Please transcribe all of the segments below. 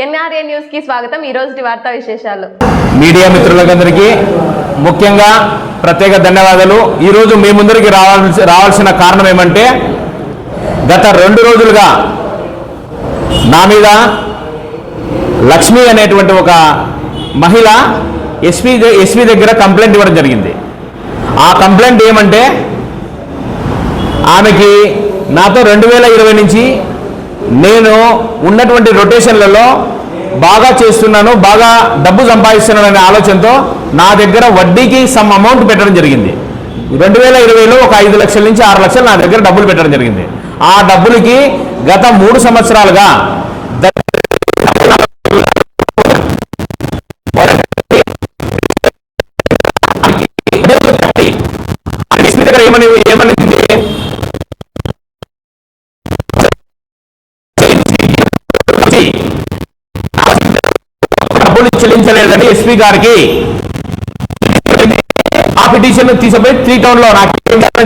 NRA న్యూస్కి స్వాగతం. ఈ రోజు వార్తా విశేషాలు. మీడియా మిత్రులందరికీ ముఖ్యంగా ప్రత్యేక ధన్యవాదాలు. ఈరోజు మీ ముందరికి రావాల్సి రావాల్సిన కారణం ఏమంటే గత రెండు రోజులుగా నా మీద లక్ష్మి అనేటువంటి ఒక మహిళ ఎస్పీ ఎస్పీ దగ్గర కంప్లైంట్ ఇవ్వడం జరిగింది. ఆ కంప్లైంట్ ఏమంటే ఆమెకి నాతో రెండు వేల ఇరవై నుంచి నేను ఉన్నటువంటి రొటేషన్లలో బాగా చేస్తున్నాను బాగా డబ్బు సంపాదిస్తున్నాను అనే ఆలోచనతో నా దగ్గర వడ్డీకి సమ్ అమౌంట్ పెట్టడం జరిగింది. రెండు వేల ఇరవైలో ఒక ఐదు లక్షల నుంచి ఆరు లక్షలు నా దగ్గర డబ్బులు పెట్టడం జరిగింది. ఆ డబ్బులకి గత మూడు సంవత్సరాలుగా డబ్బులు చెల్లించలేదని ఎస్పీ గారికి ఆ పిటిషన్ తీసుకుపోయి త్రీ టౌన్లో నాకు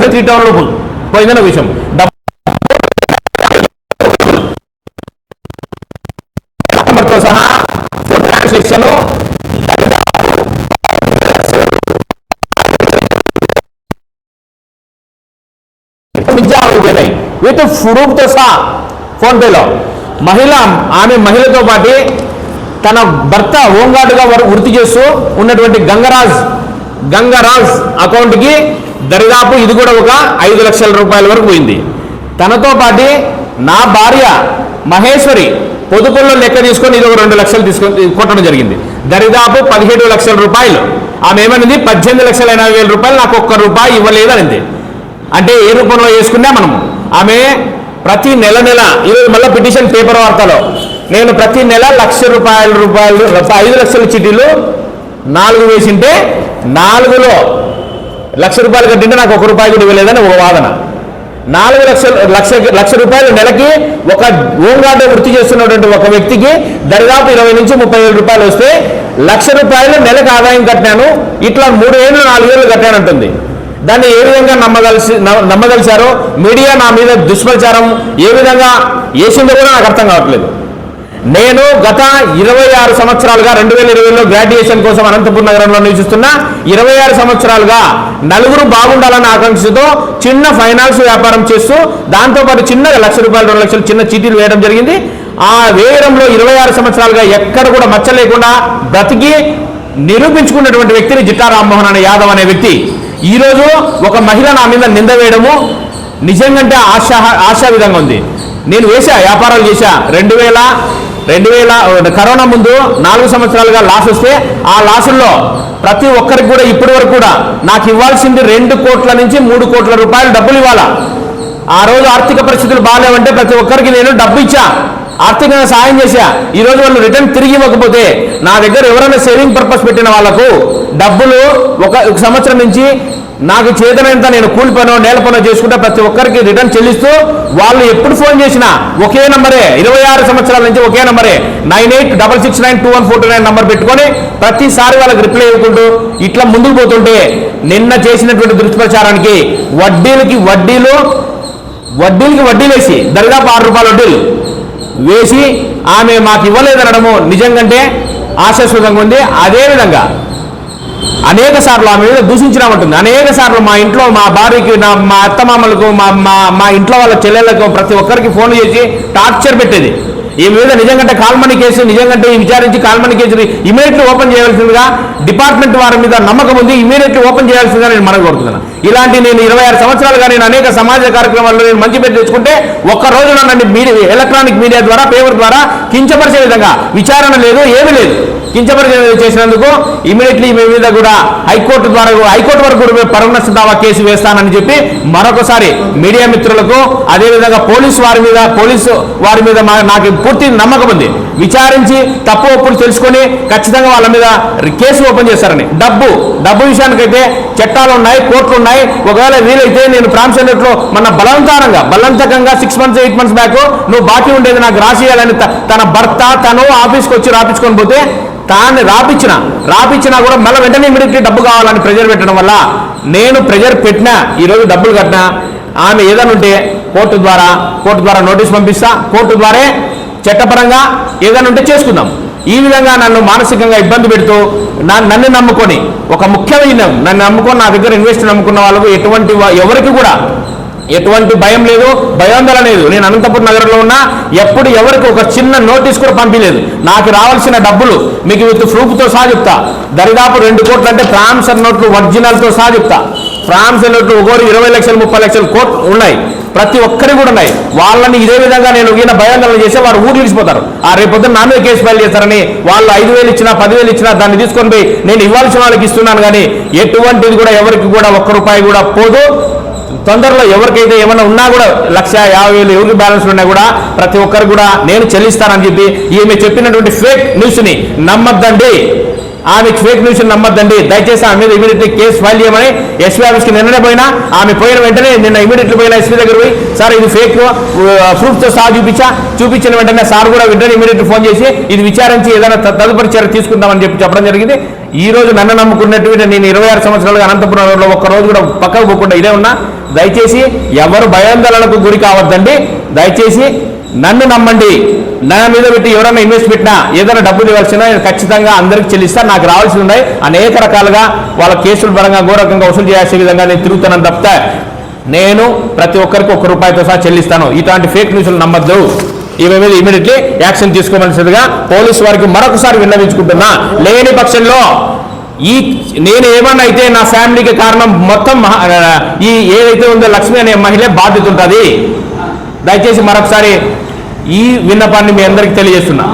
త్రీ టౌన్లో పోయిందన్న విషయం. డబ్బు సహా సెక్షన్ విత్ ప్రూఫ్తో సహా ఫోన్ మహిళ ఆమె మహిళతో పాటు తన భర్త హోంగార్డుగా వృత్తి చేస్తూ ఉన్నటువంటి గంగరాజ్ గంగరాజ్ అకౌంట్కి దరిదాపు ఇది కూడా ఒక ఐదు లక్షల రూపాయల వరకు పోయింది. తనతో పాటు నా భార్య మహేశ్వరి పొదుపుల్లో లెక్క తీసుకొని ఇది ఒక రెండు లక్షలు తీసుకొని కొట్టడం జరిగింది. దరిదాపు పదిహేడు లక్షల రూపాయలు. ఆమె ఏమనింది? పద్దెనిమిది లక్షల ఎనభై వేల రూపాయలు నాకు ఒక్క రూపాయి ఇవ్వలేదు అనింది అంటే ఏ రూపంలో వేసుకున్నా మనము. ఆమె ప్రతి నెల నెల ఈరోజు మళ్ళీ పిటిషన్ పేపర్ వార్తలో నేను ప్రతి నెల లక్ష రూపాయల రూపాయలు ఐదు లక్షల చిటీలు నాలుగు వేసింటే నాలుగులో లక్ష రూపాయలు కట్టింటే నాకు ఒక రూపాయి కూడా ఇవ్వలేదని ఒక వాదన. నాలుగు లక్షల లక్ష లక్ష రూపాయలు నెలకి ఒక హోంగార్డ్ వృత్తి చేస్తున్నటువంటి ఒక వ్యక్తికి దరిదాపు ఇరవై నుంచి ముప్పై వేల రూపాయలు వస్తే లక్ష రూపాయలు నెలకు ఆదాయం కట్టాను. ఇట్లా మూడు ఏళ్ళు నాలుగు ఏళ్ళు కట్టానంటుంది. దాన్ని ఏ విధంగా నమ్మదలిసి నమ్మదలిచారో మీడియా నా మీద దుష్ప్రచారం ఏ విధంగా వేసిందో కూడా నాకు అర్థం కావట్లేదు. నేను గత ఇరవై ఆరు సంవత్సరాలుగా రెండు వేల ఇరవైలో గ్రాడ్యుయేషన్ కోసం అనంతపురం నగరంలో నివసిస్తున్న ఇరవై ఆరు సంవత్సరాలుగా నలుగురు బాగుండాలన్న ఆకాంక్షతో చిన్న ఫైనాన్స్ వ్యాపారం చేస్తూ దాంతోపాటు చిన్న లక్ష రూపాయలు రెండు లక్షలు చిన్న చీటీలు వేయడం జరిగింది. ఆ వేయడంలో ఇరవై ఆరు సంవత్సరాలుగా ఎక్కడ కూడా మచ్చ లేకుండా బ్రతికి నిరూపించుకున్నటువంటి వ్యక్తిని జిట్టా రామ్మోహన్ అనే యాదవ్ అనే వ్యక్తి. ఈరోజు ఒక మహిళ నా మీద నింద వేయడము నిజంగా ఆశా ఆశా విధంగా ఉంది. నేను వేశా వ్యాపారాలు చేశా. రెండు వేల రెండు వేల కరోనా ముందు నాలుగు సంవత్సరాలుగా లాస్ వస్తే ఆ లాసుల్లో ప్రతి ఒక్కరికి కూడా ఇప్పటి వరకు కూడా నాకు ఇవ్వాల్సింది రెండు కోట్ల నుంచి మూడు కోట్ల రూపాయలు డబ్బులు ఇవ్వాలా? ఆ రోజు ఆర్థిక పరిస్థితులు బాగాలేవంటే ప్రతి ఒక్కరికి నేను డబ్బు ఇచ్చా ఆర్థికంగా సాయం చేశా. ఈ రోజు వాళ్ళు రిటర్న్ తిరిగి ఇవ్వకపోతే నా దగ్గర ఎవరైనా సేవింగ్ పర్పస్ పెట్టిన వాళ్ళకు డబ్బులు ఒక ఒక సంవత్సరం నుంచి నాకు చేతనంత నేను కూలి పనో నేల పనో చేసుకుంటే ప్రతి ఒక్కరికి రిటర్న్ చెల్లిస్తూ వాళ్ళు ఎప్పుడు ఫోన్ చేసినా ఒకే నంబరే ఇరవై ఆరు సంవత్సరాల నుంచి ఒకే నంబరే nine eight double six nine two one four two nine number పెట్టుకొని ప్రతిసారి వాళ్ళకి రిప్లై ఇవ్వకుంటూ ఇట్లా ముందుకు పోతుంటే నిన్న చేసినటువంటి దుష్ప్రచారానికి వడ్డీలకి వడ్డీలు వడ్డీలకి వడ్డీలు వేసి దరిదాపు ఆరు రూపాయల వడ్డీలు వేసి ఆమె మాకు ఇవ్వలేదనడము నిజంగంటే ఆశాస్పదంగా ఉంది. అదేవిధంగా అనేక సార్లు ఆమె మీద దూషించినామంటుంది అనేక సార్లు మా ఇంట్లో మా భార్యకి నా మా అత్తమామలకు మా మా మా ఇంట్లో వాళ్ళ చెల్లెళ్ళకు ప్రతి ఒక్కరికి ఫోన్ చేసి టార్చర్ పెట్టేది. ఈ మీద నిజంగా కాల్మని కేసు నిజంగా విచారించి కాల్మని కేసుని ఇమీడియట్లీ ఓపెన్ చేయాల్సిందిగా డిపార్ట్మెంట్ వారి మీద నమ్మకం ఉంది. ఇమీడియట్లీ ఓపెన్ చేయాల్సిందిగా నేను మనం కోరుతున్నాను. ఇలాంటి నేను ఇరవై ఆరు సంవత్సరాలుగా నేను అనేక సమాజ కార్యక్రమాల్లో నేను మంచి పేరు తెచ్చుకుంటే ఒక్క రోజున నన్ను మీడియా ఎలక్ట్రానిక్ మీడియా ద్వారా పేపర్ ద్వారా కించపరిచే విధంగా విచారణ లేదు ఏమీ లేదు. కించపరిచే చేసినందుకు ఇమీడియట్లీ మీ మీద కూడా హైకోర్టు ద్వారా హైకోర్టు వరకు కూడా పరమనష్ట దావా కేసు వేస్తానని చెప్పి మరొకసారి మీడియా మిత్రులకు అదేవిధంగా పోలీసు వారి మీద పోలీసు వారి మీద మా- నాకు పూర్తి నమ్మకం ఉంది. విచారించి తప్పు ఒప్పుడు తెలుసుకొని ఖచ్చితంగా వాళ్ళ మీద కేసు ఓపెన్ చేస్తారని. డబ్బు డబ్బు విషయానికైతే చట్టాలు ఉన్నాయి కోర్టులు ఉన్నాయి. ఒకవేళ వీలైతే నేను ప్రాంశంలో మన బలవంతారంగా బలవంతకంగా six months eight months back నువ్వు బాకీ ఉండేది నాకు రాసియాలని తన భర్త తను ఆఫీస్కి వచ్చి రాపించుకొని పోతే తాను రాపిచ్చిన. రాపిచ్చినా కూడా మళ్ళీ వెంటనే ఇమీడియట్లీ డబ్బు కావాలని ప్రెజర్ పెట్టడం వల్ల నేను ప్రెజర్ పెట్టినా ఈరోజు డబ్బులు కట్టినా ఆమె ఏదైనా ఉంటే కోర్టు ద్వారా కోర్టు ద్వారా నోటీస్ పంపిస్తా కోర్టు ద్వారా చట్టపరంగా ఏదైనా ఉంటే చేసుకుందాం. ఈ విధంగా నన్ను మానసికంగా ఇబ్బంది పెడుతూ నన్ను నమ్ముకొని ఒక ముఖ్యమైన నన్ను నమ్ముకొని నా దగ్గర ఇన్వెస్ట్ నమ్ముకున్న వాళ్ళకు ఎటువంటి ఎవరికి కూడా ఎటువంటి భయం లేదు భయాందోళన లేదు. నేను అనంతపురం నగరంలో ఉన్నా ఎప్పుడు ఎవరికి ఒక చిన్న నోటీస్ కూడా పంపించలేదు. నాకు రావాల్సిన డబ్బులు మీకు విత్ ప్రూఫ్తో సహా చెప్తా. దరిదాపు రెండు కోట్లు అంటే ట్రాన్స్ఫర్ నోట్లు ఒరిజినల్తో సహా చెప్తా. ట్రాన్స్ఫర్ నోట్లు ఒకరు ఇరవై లక్షలు ముప్పై లక్షలు కోట్లు ఉన్నాయి. ప్రతి ఒక్కరి కూడా ఉన్నాయి. వాళ్ళని ఇదే విధంగా నేను ఈయన భయాందోళన చేస్తే వారు ఊరు విడిచిపోతారు ఆ రేపు నా మీద కేసు ఫైల్ చేస్తారని వాళ్ళు ఐదు వేలు ఇచ్చినా పదివేలు ఇచ్చినా దాన్ని తీసుకొని పోయి నేను ఇవ్వాల్సిన వాళ్ళకి ఇస్తున్నాను కానీ ఎటువంటిది కూడా ఎవరికి కూడా ఒక్క రూపాయి కూడా పోదు. తొందరలో ఎవరికైతే ఏమైనా ఉన్నా కూడా లక్ష యాభై వేలు ఎవరికి బ్యాలెన్స్ ఉన్నా కూడా ప్రతి ఒక్కరు కూడా నేను చెల్లిస్తానని చెప్పి ఈమె చెప్పినటువంటి ఫేక్ న్యూస్ని నమ్మద్దండి. ఆమె ఫేక్ న్యూస్ నమ్మద్దండి. దయచేసి ఆమె మీద ఇమీడియట్లీ కేసు ఫైల్ చేయమని ఎస్పీ ఆఫీస్కి నిన్ననే పోయినా ఆమె పోయిన వెంటనే నిన్న ఇమీడియట్లీ పోయిన ఎస్పీ దగ్గర పోయి సార్ ఇది ఫేక్ ప్రూఫ్తో సహా చూపించా? చూపించిన వెంటనే సార్ కూడా వెంటనే ఇమీడియట్ ఫోన్ చేసి ఇది విచారించి ఏదైనా త- తదుపరి చర్య తీసుకుందామని చెప్పి చెప్పడం జరిగింది. ఈ రోజు నన్ను నమ్ముకున్నటువంటి నేను ఇరవై ఆరు సంవత్సరాలుగా అనంతపురం ఒక్క రోజు కూడా పక్కకు పోకుండా ఇదే ఉన్నా. దయచేసి ఎవరు భయాందోళనకు గురి కావద్దండి. దయచేసి నన్ను నమ్మండి. నా మీద పెట్టి ఎవరైనా ఇన్వెస్ట్ పెట్టినా ఏదైనా డబ్బులు ఇవ్వాల్సిన నేను ఖచ్చితంగా అందరికి చెల్లిస్తాను నాకు రావాల్సి ఉన్నాయి. అనేక రకాలుగా వాళ్ళ కేసుల పరంగా ఘోరకంగా వసూలు చేసే విధంగా నేను తిరుగుతానని తప్పితే నేను ప్రతి ఒక్కరికి ఒక్క రూపాయితో సహా చెల్లిస్తాను. ఇట్లాంటి ఫేక్ న్యూస్లు నమ్మద్దు. ఈమె మీద ఇమీడియట్లీ యాక్షన్ తీసుకోవాల్సిందిగా పోలీసు వారికి మరొకసారి విన్నవించుకుంటున్నా. లేని పక్షంలో ఈ నేను ఏమన్నా అయితే నా ఫ్యామిలీకి కారణం మొత్తం మహా- ఈ ఏదైతే ఉందో లక్ష్మి అనే మహిళ బాధ్యత ఉంటుంది. దయచేసి మరొకసారి ఈ విన్నపాన్ని మీ అందరికీ తెలియజేస్తున్నా.